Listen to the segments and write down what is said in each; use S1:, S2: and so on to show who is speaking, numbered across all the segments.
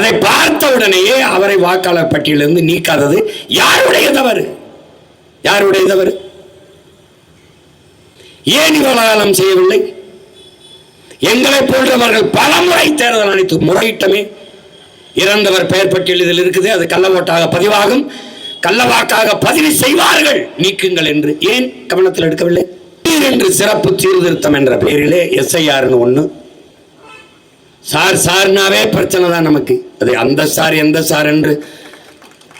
S1: அதை பார்த்த உடனேயே அவரை வாக்காளர் பட்டியலிருந்து நீக்காதது யாருடைய தவறு யாருடைய தவறு ஏன் இவ்வளவு செய்யவில்லை? எங்களை போன்றவர்கள் பலமுறை தேர்தல் அனைத்து முறையிட்டமே. இறந்தவர் பெயர் பட்டியல் இதில் இருக்குது. அது கள்ள ஓட்டாக பதிவாகும். கள்ளவாக்காக பதிவு செய்வார்கள். நீக்குங்கள் என்று. ஏன் கவனத்தில் எடுக்கவில்லை? என்று சிறப்பு சீர்திருத்தம் என்ற பெயரிலே எஸ்ஐஆர்னு ஒன்று சார் சார்னாவே பிரச்சனை தான் நமக்கு. அது அந்த சார் எந்த சார் என்று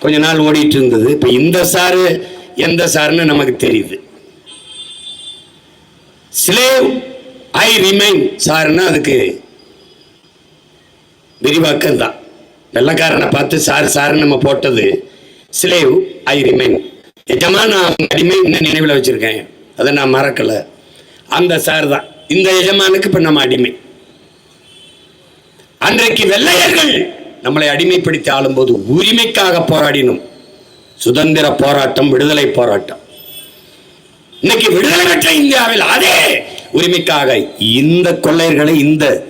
S1: கொஞ்ச நாள் ஓடிட்டு இருந்தது. இப்போ இந்த சாரு எந்த சார்னு நமக்கு தெரியுது. ஸ்லேவ் ஐ ரிமைன் சார்னா அதுக்கு விரிவாக்கம் தான். வெள்ளக்காரனை பார்த்து சார் சார்னு நம்ம போட்டது. ஸ்லேவ் ஐ ரிமைன் எஜமா நான் அடிமை இன்னும் நினைவில் வச்சிருக்கேன். அதை நான் மறக்கலை. அந்த சார் தான். இந்த எஜமானுக்கு இப்போ நம்ம அடிமை. அன்றைக்கு வெள்ளையர்கள் நம்மளை அடிமைப்படுத்தி ஆளும்போது உரிமைக்காக போராடினோம். சுதந்திர போராட்டம் விடுதலை போராட்டம். இன்னைக்கு விடுதலை பெற்ற இந்தியாவில் அதே உரிமைக்காக இந்த கொள்ளையர்களை இந்த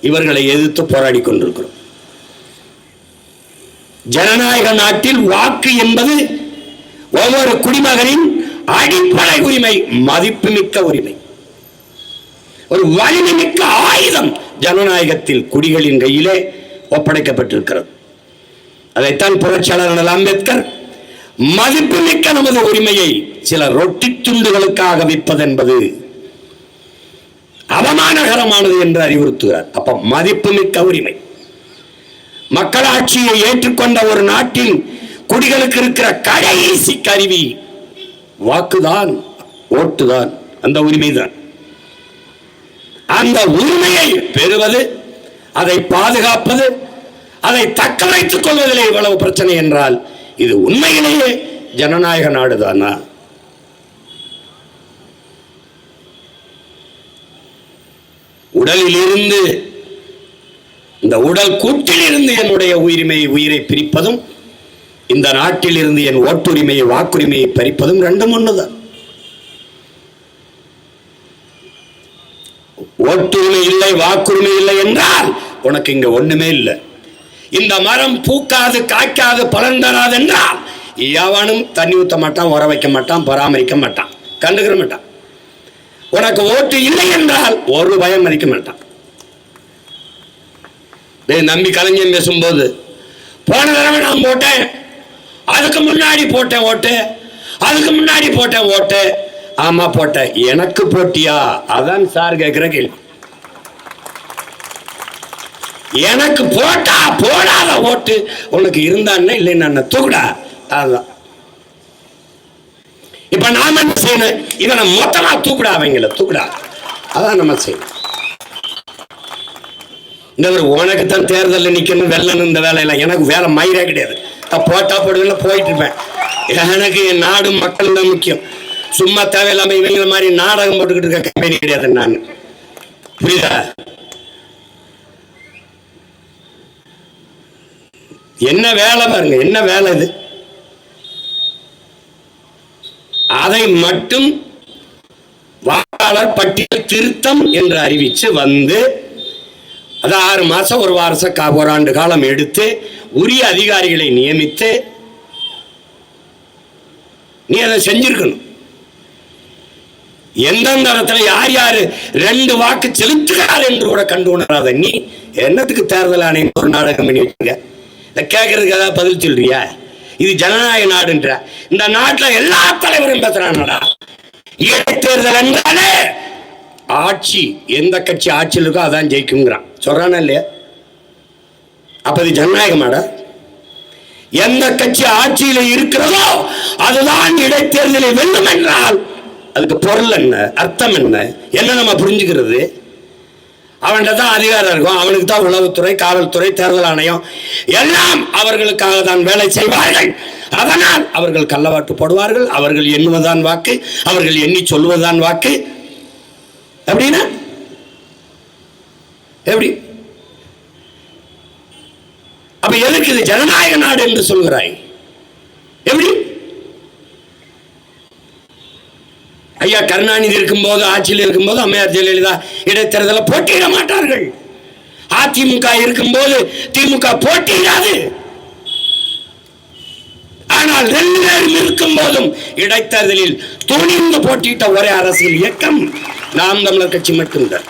S1: இவர்களை எதிர்த்து போராடி கொண்டிருக்கிறோம். ஜனநாயக நாட்டில் வாக்கு என்பது ஒவ்வொரு குடிமகனின் அடிப்படை உரிமை மதிப்புமிக்க உரிமை. ஒரு வலிமை மிக்க ஆயுதம். ஜனநாயகத்தில் குடிகளின் கையிலே ஒப்படைக்கப்பட்டிருக்கிறது. அதைத்தான் புரட்சியாளர் அம்பேத்கர் மதிப்புமிக்க நமது உரிமையை சில ரொட்டி துண்டுகளுக்காக விற்பதென்பது அவமானகரமானது என்று அறிவுறுத்துகிறார். அப்ப மதிப்புமிக்க உரிமை. மக்களாட்சியை ஏற்றுக்கொண்ட ஒரு நாட்டின் குடிகளுக்கு இருக்கிற கடைசி கருவி வாக்குதான் ஓட்டுதான். அந்த உரிமைதான். அந்த உரிமையை கொள்வது அதை பாதுகாப்பது அதை தக்க வைத்துக் கொள்வதிலே இவ்வளவு பிரச்சனை என்றால் இது உண்மையிலேயே ஜனநாயக நாடுதானா? உடலில் இருந்து இந்த உடல் கூட்டில் இருந்து என்னுடைய உயிரிமையை உயிரை பிரிப்பதும் இந்த நாட்டில் இருந்து என் ஓட்டுரிமையை வாக்குரிமையை பறிப்பதும் ரெண்டும் ஒன்றுதான் ஓட்டுரிமை இல்லை வாக்குரிமை இல்லை என்றால் உனக்கு இங்க ஒண்ணுமே இல்லை. இந்த மரம் பூக்காது காய்க்காது பலன் தராது என்றால் எவனும் தண்ணி ஊத்த மாட்டான் உர வைக்க மாட்டான் பராமரிக்க மாட்டான். கண்டுக்கிற மாட்டான். உனக்கு ஓட்டு இல்லை என்றால் ஒரு பயம் மதிக்க மாட்டான். டேய் நம்பி கலைஞன் பேசும்போது போன தடவை நான் போட்டேன். அதுக்கு முன்னாடி போட்டேன் ஓட்டு அதுக்கு முன்னாடி போட்டேன் ஓட்டு. ஆமா போட்டேன் எனக்கு போட்டியா? அதான் சார் கேட்கிற கேள்வி. எனக்கு போட்டா போடாத ஓட்டு. உனக்கு இருந்தான்னா இல்லைன்னா தூக்குடா. அதுதான் இப்ப நாம என்ன செய்யணும்? இவனை மொத்தமா தூக்குடா அவங்கள தூக்குடா. அதான் நம்ம செய்யணும். இந்த ஒரு உனக்கு தான் தேர்தலில் நிக்கணும் வெள்ளணும் இந்த வேலையெல்லாம். எனக்கு வேலை மயிரே கிடையாது. நான் போட்டா போடுவேன் போயிட்டு இருப்பேன். எனக்கு என் நாடு மக்கள் தான் முக்கியம். சும்மா தேவையில்லாம இவங்க மாதிரி நாடகம் போட்டுக்கிட்டு இருக்க கம்பெனி கிடையாது நான். புரியுதா? என்ன வேலை பாருங்க என்ன வேலை இது? அதை மட்டும் வாக்காளர் பட்டியல் திருத்தம் என்று அறிவிச்சு வந்து அது ஆறு மாசம் ஒரு வருஷம் ஒரு ஆண்டு காலம் எடுத்து உரிய அதிகாரிகளை நியமித்து நீ அதை செஞ்சிருக்கணும். எந்தெந்த இடத்துல யார் யாரு ரெண்டு வாக்கு செலுத்துகிறார் என்று கூட கண்டு உணராத நீ என்னத்துக்கு தேர்தல் ஆணையம் ஒரு நாடகம் பண்ணி வச்சுங்க இதை கேட்கறதுக்கு ஏதாவது பதில் சொல்றியா? இது ஜனநாயக நாடுன்ற. இந்த நாட்டுல எல்லா தலைவரும் பேசுறாங்கடா. இடைத்தேர்தல் என்றாலே ஆட்சி எந்த கட்சி ஆட்சியில் இருக்கோ அதான் ஜெயிக்குங்கிறான் சொல்றானா இல்லையா? அப்ப இது ஜனநாயகமாடா? எந்த கட்சி ஆட்சியில் இருக்கிறதோ அதுதான் இடைத்தேர்தலை வெல்லும் என்றால் அதுக்கு பொருள் என்ன? அர்த்தம் என்ன? என்ன நம்ம புரிஞ்சுக்கிறது? அவன்கிட்ட தான் அதிகாரம் இருக்கும். அவனுக்கு தான் உளவுத்துறை காவல்துறை தேர்தல் ஆணையம். எல்லாம் அவர்களுக்காக தான் வேலை செய்வார்கள். அதனால் அவர்கள் கள்ளவாட்டு போடுவார்கள். அவர்கள் எண்ணுவதான் வாக்கு. அவர்கள் எண்ணி சொல்லுவதுதான் வாக்கு. அப்படின்னா எப்படி? அப்ப எதுக்கு இது ஜனநாயக நாடு என்று சொல்கிறாய்? எப்படி? ஐயா கருணாநிதி இருக்கும்போது ஆட்சியில் இருக்கும்போது அம்மையார் ஜெயலலிதா இடைத்தேர்தலில் போட்டியிட மாட்டார்கள். அதிமுக இருக்கும்போது திமுக போட்டியிடாது. ஆனால் ரெண்டு பேரும் இருக்கும் போதும் இடைத்தேர்தலில் துணிந்து போட்டியிட்ட ஒரே அரசியல் இயக்கம் நாம் தமிழர் கட்சி மட்டும்தான்.